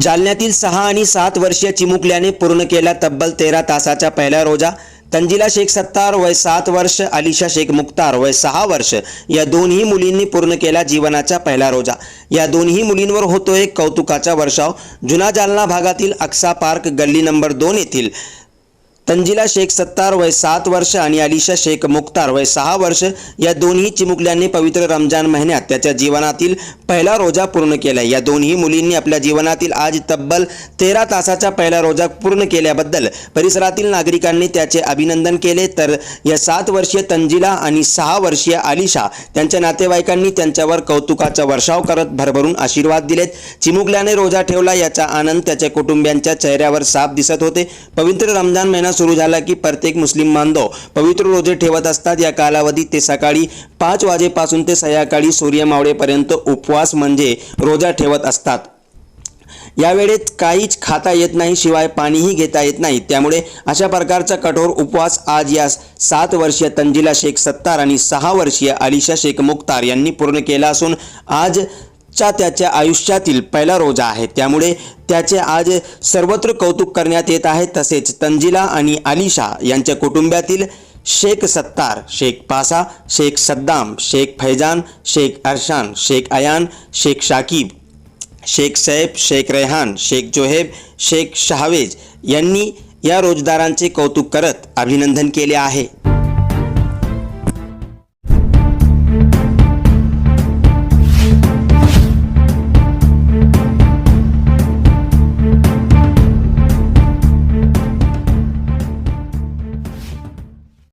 जालन्यातील सहा आणि सात वर्षीय चिमुकल्याने पूर्ण केला तब्बल तेरा तासाचा पहिला रोजा. तंजिला शेख सत्तार वय सात वर्ष अलिशा शेख मुक्तार वय सहा वर्ष या दोन्ही मुलींनी पूर्ण केला जीवनाचा पहिला रोजा. या दोन्ही मुलींवर होतोय कौतुकाचा वर्षाव. जुना जालना भागातील अक्सा पार्क गल्ली नंबर दोन येथील तंजिला शेख सत्तार वय सात वर्ष आणि अलिशा शेख मुख्तार वय सहा वर्ष या दोन्ही चिमुकल्यांनी पवित्र रमजान महिन्यात त्याच्या जीवनातील पहिला रोजा पूर्ण केला. या दोन्ही मुलींनी आपल्या जीवनातील आज तब्बल तेरा तासाचा पहिला रोजा पूर्ण केल्याबद्दल परिसरातील नागरिकांनी त्याचे अभिनंदन केले. तर या सात वर्षीय तंजिला आणि सहा वर्षीय आलिशा त्यांच्या नातेवाईकांनी त्यांच्यावर कौतुकाचा वर्षाव करत भरभरून आशीर्वाद दिलेत. चिमुकल्याने रोजा ठेवला याचा आनंद त्याच्या कुटुंबियांच्या चेहऱ्यावर साफ दिसत होते. पवित्र रमजान महिना सुरू झाला की प्रत्येक मुस्लिम बांधव पवित्र रोजे ठेवत असतात. या कालावधीत ते सकाळी पाच वाजेपासून ते संध्याकाळी सूर्य मावळेपर्यंत उपवास म्हणजे रोजा ठेवत असतात. यावेळेत काहीच खाता येत नाही शिवाय पाणीही घेता येत नाही. त्यामुळे अशा प्रकारचा कठोर उपवास आज या सात वर्षीय तंजिला शेख सत्तार आणि सहा वर्षीय अलिशा शेख मुख्तार यांनी पूर्ण केला असून आज च्या त्याच्या आयुष्यातील पहिला रोजा आहे. त्यामुळे त्याचे आज सर्वत्र कौतुक करण्यात येत आहे. तसेच तंजिला आणि अलिशा यांच्या कुटुंबातील शेख सत्तार शेख पासा शेख सद्दाम शेख फैजान शेख अरशान शेख अयान शेख शाकिब शेख सैफ शेख रेहान शेख जोहेब शेख शहावेज यांनी या रोजदारांचे कौतुक करत अभिनंदन केले आहे.